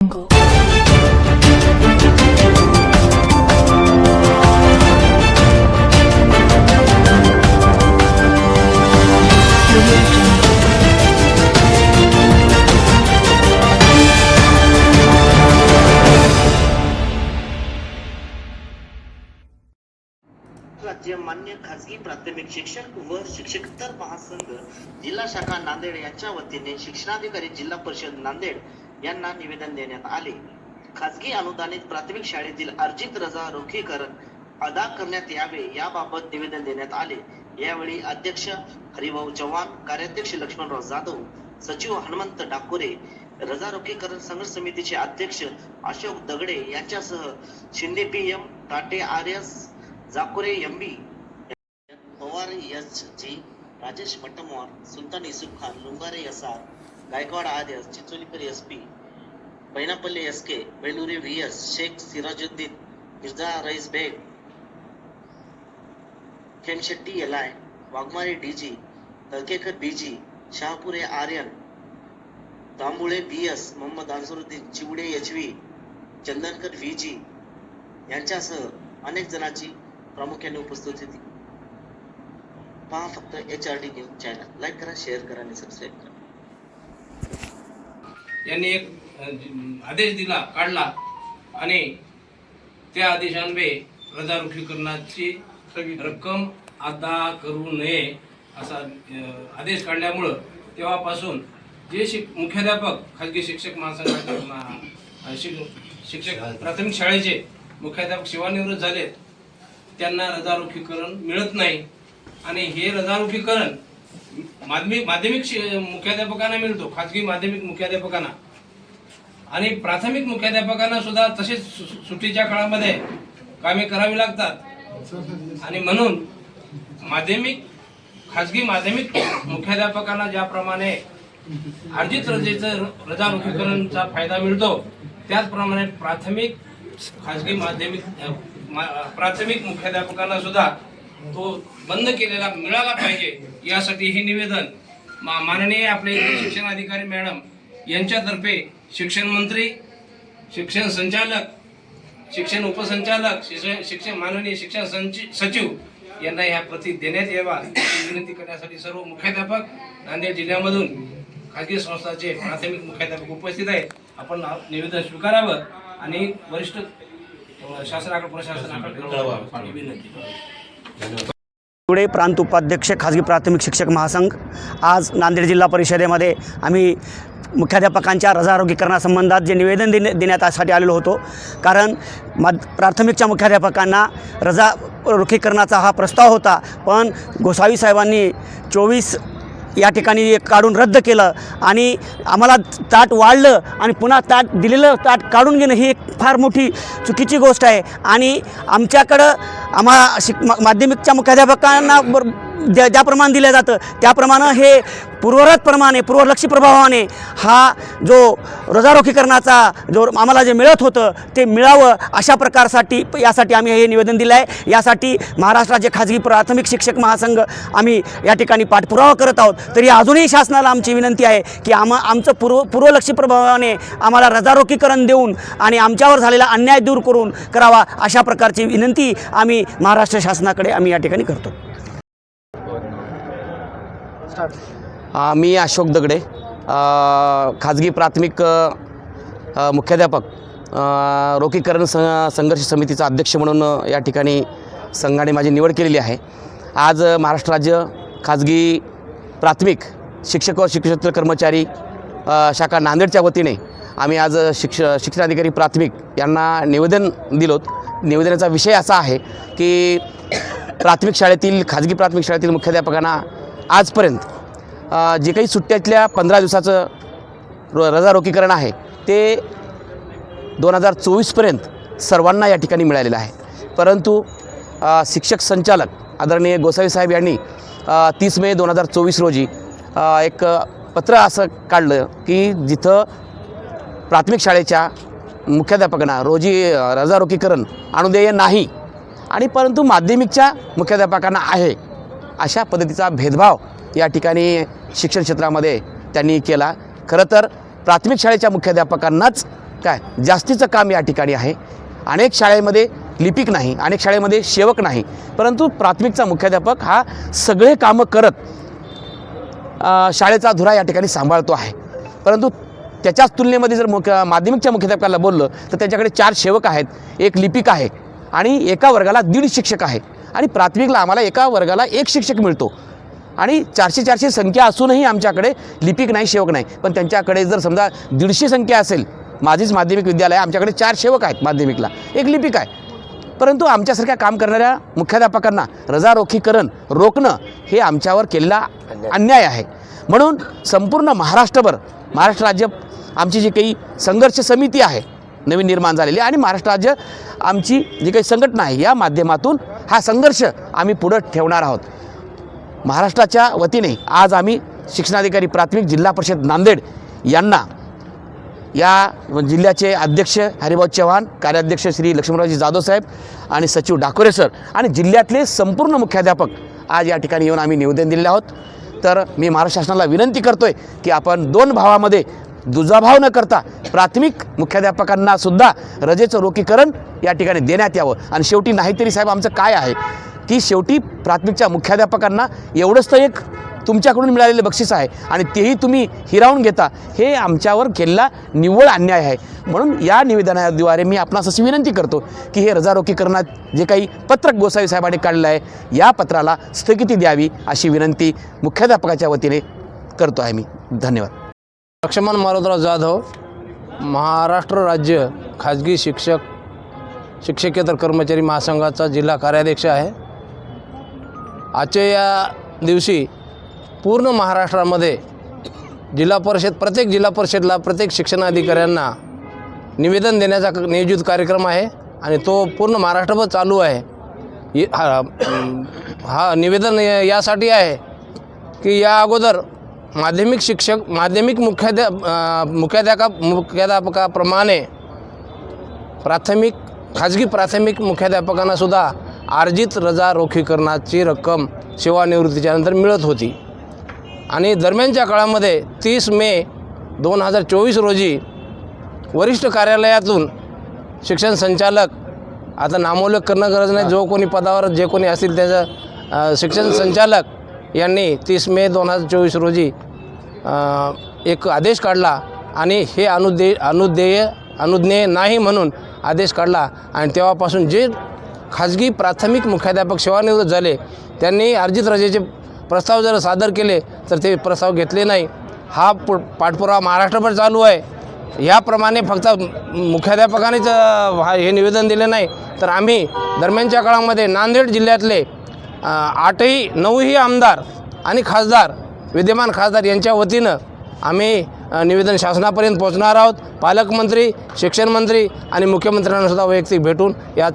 jungle. राज्य मान्य खाजगी प्राथमिक शिक्षक व शिक्षकेतर महासंघ जिल्हा शाखा नांदेड यांच्या वतीने शिक्षणाधिकारी जिल्हा परिषद नांदेड यांना निवेदन देण्यात आले. खाजगी अनुदानित प्राथमिक शाळेतील अर्जित रजा रोखीकरण अदा करण्यात यावे याबाबत निवेदन देण्यात आले. यावेळी अध्यक्ष हरिभाऊ चव्हाण कार्याध्यक्ष लक्ष्मणराव जाधव सचिव हनुमंत डाकोरे रजा रोखीकरण संघर्ष समितीचे अध्यक्ष अशोक दगडे यांच्यासह Shinde P M Tate R S Jakore M B Pawar S G Rajesh Mattamwar Sultan Yusuf Khan Lungare S R Gaikwad R S Chicholikar S P Bainapalle S K Belure V S Shaikh Sirajuddin Mirza Rais Baig Khemshetti L I Waghmare D G Talkekar B G Shahapure Aryan Tambule B S Mohammed Ansaruddin Chivde H V Chandankar V G यांच्यासह अनेक जणांची प्रामुख्याने उपस्थित होती पहा फक्त H R D news channel like करा share करा आणि सबस्क्राईब करा यांनी एक आदेश दिला काढला. आणि त्या आदेशान्वये रजा रोखीकरणाची रक्कम अदा करू नये असा आदेश काढल्यामुळं तेव्हापासून जे शिक मुख्याध्यापक खाजगी शिक्षक महासंघाचे शिक्षक प्राथमिक शाळेचे मुख्याध्यापक सेवानिवृत्त झालेत त्यांना रजा रोखीकरण मिळत नाही. आणि हे रजा रोखीकरण माध्यमिक माध्यमिक शि- मुख्याध्यापकांना मिळतो खाजगी माध्यमिक मुख्याध्यापकांना. आणि प्राथमिक मुख्याध्यापकांना सुद्धा तसेच सु- सुट्टीच्या काळामध्ये कामे करावी लागतात. आणि म्हणून माध्यमिक खाजगी माध्यमिक मुख्याध्यापकांना ज्याप्रमाणे अर्जित रजेचं रजारोखीकरणचा फायदा मिळतो त्याचप्रमाणे प्राथमिक खाजगी माध्यमिक मा- प्राथमिक मुख्याध्यापकांना सुद्धा तो बंद केलेला मिळाला पाहिजे यासाठी हे निवेदन मा- माननीय आपले शिक्षण अधिकारी मॅडम यांच्यातर्फे शिक्षण मंत्री शिक्षण संचालक शिक्षण उपसंचालक शिक्षण शिक्षण माननीय शिक्षण संचि- सचिव यांना ह्या प्रती देण्यात यावा विनंती करण्यासाठी सर्व मुख्याध्यापक नांदेड जिल्ह्यामधून खाजगी संस्थाचे प्राथमिक मुख्याध्यापक उपस्थित आहेत. आपण निवेदन स्वीकारावं आणि वरिष्ठ शासनाकडे प्रशासनाकडे ही विनंती पुढे प्रांत उपाध्यक्ष खाजगी प्राथमिक शिक्षक महासंघ. आज नांदेड जिल्हा परिषदेमध्ये आम्ही मुख्याध्यापकांच्या रजारोगीकरणासंबंधात जे निवेदन देणे देण्यासाठी आलेलो होतो. कारण माध प्राथमिकच्या मुख्याध्यापकांना रजा रोखीकरणाचा हा प्रस्ताव होता. पण गोसावी साहेबांनी चोवीस या ठिकाणी एक काढून रद्द केलं आणि आम्हाला ताट वाढलं आणि पुन्हा ताट दिलेलं ताट काढून घेणं ही एक फार मोठी चुकीची गोष्ट आहे. आणि आमच्याकडं आम्हा शिक मा- माध्यमिकच्या मुख्याध्यापकांना बर ज्या ज्या प्रमाण दिलं जातं त्याप्रमाणे हे पूर्वरथप्रमाणे पूर्वलक्षी प्रभावाने हा जो रोजारोखीकरणाचा जो आम्हाला जे मिळत होतं ते मिळावं अशा प्रकारसाठी यासाठी आम्ही हे निवेदन दिलं आहे यासाठी महाराष्ट्राचे खाजगी प्राथमिक शिक्षक महासंघ आम्ही या ठिकाणी पाठपुरावा करत आहोत. तरी अजूनही शासनाला आमची विनंती आहे की आम आमचं पूर्व पूर्वलक्षी प्रभावाने आम्हाला रजारोखीकरण देऊन आणि आमच्यावर झालेला अन्याय दूर करून करावा अशा प्रकारची विनंती आम्ही महाराष्ट्र शासनाकडे आम्ही या ठिकाणी करतो. मी अशोक दगडे खाजगी प्राथमिक मुख्याध्यापक रोखीकरण सं संघर्ष समितीचा अध्यक्ष म्हणून या ठिकाणी संघाने माझी निवड केलेली आहे. आज महाराष्ट्र राज्य खाजगी प्राथमिक शिक्षक व शिक्षक कर्मचारी शाखा नांदेडच्या वतीने आम्ही आज शिक्ष शिक्षणाधिकारी प्राथमिक यांना निवेदन दिलोत. निवेदनाचा विषय असा आहे की प्राथमिक शाळेतील खाजगी प्राथमिक शाळेतील मुख्याध्यापकांना आजपर्यंत जे काही सुट्ट्यातल्या पंधरा दिवसाचं र रजारोकीकरण आहे ते दोन हजार चोवीसपर्यंत सर्वांना या ठिकाणी मिळालेलं आहे. परंतु शिक्षक संचालक आदरणीय गोसावी साहेब यांनी तीस मे दोन हजार चोवीस रोजी एक पत्र असं काढलं की जिथं प्राथमिक शाळेच्या मुख्याध्यापकांना रोजी रजारोकीकरण अनुदेय नाही आणि परंतु माध्यमिकच्या मुख्याध्यापकांना आहे. अशा पद्धतीचा भेदभाव या ठिकाणी शिक्षण क्षेत्रामध्ये त्यांनी केला. खरं तर प्राथमिक शाळेच्या मुख्याध्यापकांनाच काय जास्तीचं काम या ठिकाणी आहे. अनेक शाळेमध्ये लिपिक नाही अनेक शाळेमध्ये सेवक नाही. परंतु प्राथमिकचा मुख्याध्यापक हा सगळे कामं करत शाळेचा धुरा या ठिकाणी सांभाळतो आहे. परंतु त्याच्याच तुलनेमध्ये जर मुख्य माध्यमिकच्या मुख्याध्यापकाला बोललं तर त्याच्याकडे चार सेवक आहेत एक लिपिक आहे आणि एका वर्गाला दीड शिक्षक आहे. आणि प्राथमिकला आम्हाला एका वर्गाला एक शिक्षक मिळतो. आणि चारशे चारशे संख्या असूनही आमच्याकडे लिपिक नाही सेवक नाही. पण त्यांच्याकडे जर समजा दीडशे संख्या असेल माझीच माध्यमिक विद्यालय आमच्याकडे चार सेवक आहेत माध्यमिकला. एक लिपिक आहे. परंतु आमच्यासारख्या काम करणाऱ्या मुख्याध्यापकांना रजारोखीकरण रोखणं हे आमच्यावर केलेला अन्याय आहे. म्हणून संपूर्ण महाराष्ट्रभर महाराष्ट्र राज्य आमची जी काही संघर्ष समिती आहे नवीन निर्माण झालेली आणि महाराष्ट्र राज्य आमची जी काही संघटना आहे या माध्यमातून हा संघर्ष आम्ही पुढं ठेवणार आहोत. महाराष्ट्राच्या वतीने आज आम्ही शिक्षणाधिकारी प्राथमिक जिल्हा परिषद नांदेड यांना या जिल्ह्याचे अध्यक्ष हरिभाऊ चव्हाण कार्याध्यक्ष श्री लक्ष्मणरावजी जाधव साहेब आणि सचिव डाकोरे सर आणि जिल्ह्यातले संपूर्ण मुख्याध्यापक आज या ठिकाणी येऊन आम्ही निवेदन दिलेले आहोत. तर मी महाराष्ट्र शासनाला विनंती करतोय की आपण दोन भावामध्ये दुजाभाव न करता प्राथमिक मुख्याध्यापकांना सुद्धा रजेचं रोखीकरण या ठिकाणी देण्यात यावं. आणि शेवटी नाहीतरी साहेब आमचं काय आहे? की शेवटी प्राथमिकच्या मुख्याध्यापकांना एवढंच तर एक तुमच्याकडून मिळालेलं बक्षीस आहे. आणि तेही तुम्ही हिरावून घेता हे आमच्यावर केलेला निव्वळ अन्याय आहे. म्हणून या निवेदनाद्वारे मी आपणास अशी विनंती करतो की हे रजारोखीकरणात जे काही पत्रक गोसावी साहेबांनी काढलं आहे या पत्राला स्थगिती द्यावी अशी विनंती मुख्याध्यापकाच्या वतीने करतो आहे मी. धन्यवाद. लक्ष्मण मारुतराव जाधव महाराष्ट्र राज्य खाजगी शिक्षक शिक्षकेतर कर्मचारी महासंघाचा जिल्हा कार्याध्यक्ष आहे. आजच्या या दिवशी पूर्ण महाराष्ट्रामध्ये जिल्हा परिषद प्रत्येक जिल्हा परिषदला प्रत्येक शिक्षणाधिकाऱ्यांना निवेदन देण्याचा नियोजित कार्यक्रम आहे आणि तो पूर्ण महाराष्ट्रभर चालू आहे. हा हा निवेदन यासाठी आहे की या अगोदर माध्यमिक शिक्षक माध्यमिक मुख्याध्या मुख्याध्यापका मुख्याध्याका मुख्याध्यापकाप्रमाणे प्राथमिक खाजगी प्राथमिक मुख्याध्यापकांनासुद्धा अर्जित रजा रोखीकरणाची रक्कम सेवानिवृत्तीच्या नंतर मिळत होती. आणि दरम्यानच्या काळामध्ये तीस मे दोन हजार चोवीस रोजी वरिष्ठ कार्यालयातून शिक्षण संचालक आता नामोल्लेख करणं गरज नाही जो कोणी पदावर जे कोणी असतील त्याचं शिक्षण संचालक यांनी तीस मे दोन हजार चोवीस रोजी एक आदेश काढला आणि हे अनुदे अनुदेय अनुज्ञेय नाही म्हणून आदेश काढला. आणि तेव्हापासून जे खाजगी प्राथमिक मुख्याध्यापक सेवानिवृत्त झाले त्यांनी अर्जित रजेचे प्रस्ताव जर सादर केले तर ते प्रस्ताव घेतले नाही. हा पु पाठपुरावा महाराष्ट्रभर चालू आहे. याप्रमाणे फक्त मुख्याध्यापकानेच हे निवेदन दिले नाही. तर आम्ही दरम्यानच्या काळामध्ये नांदेड जिल्ह्यातले आठही नऊही आमदार आणि खासदार विद्यमान खासदार यांच्या वतीनं आम्ही निवेदन शासनापर्यंत पोहोचणार आहोत. पालकमंत्री शिक्षणमंत्री आणि मुख्यमंत्र्यांनासुद्धा वैयक्तिक भेटून या